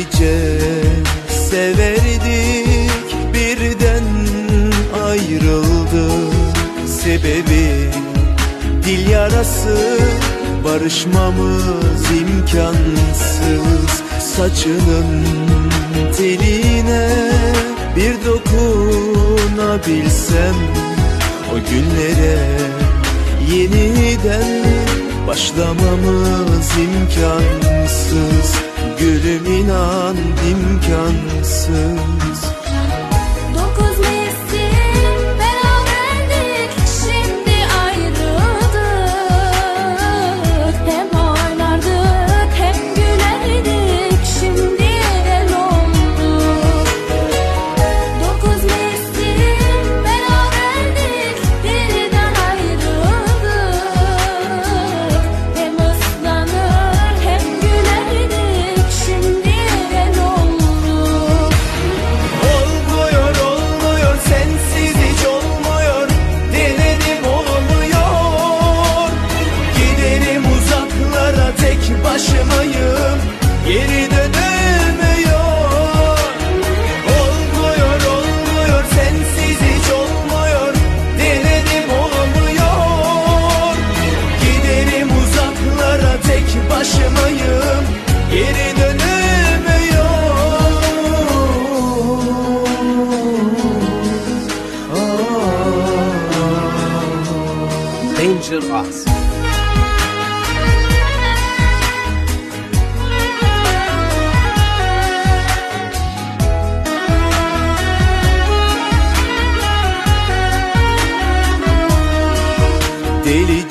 nice severdik birden ayrıldık. Sebebi dil yarası barışmamız imkansız. Saçının teline bir dokunabilsem O günlere yeniden başlamamız imkansız inan imkansız. Danger Us. Delici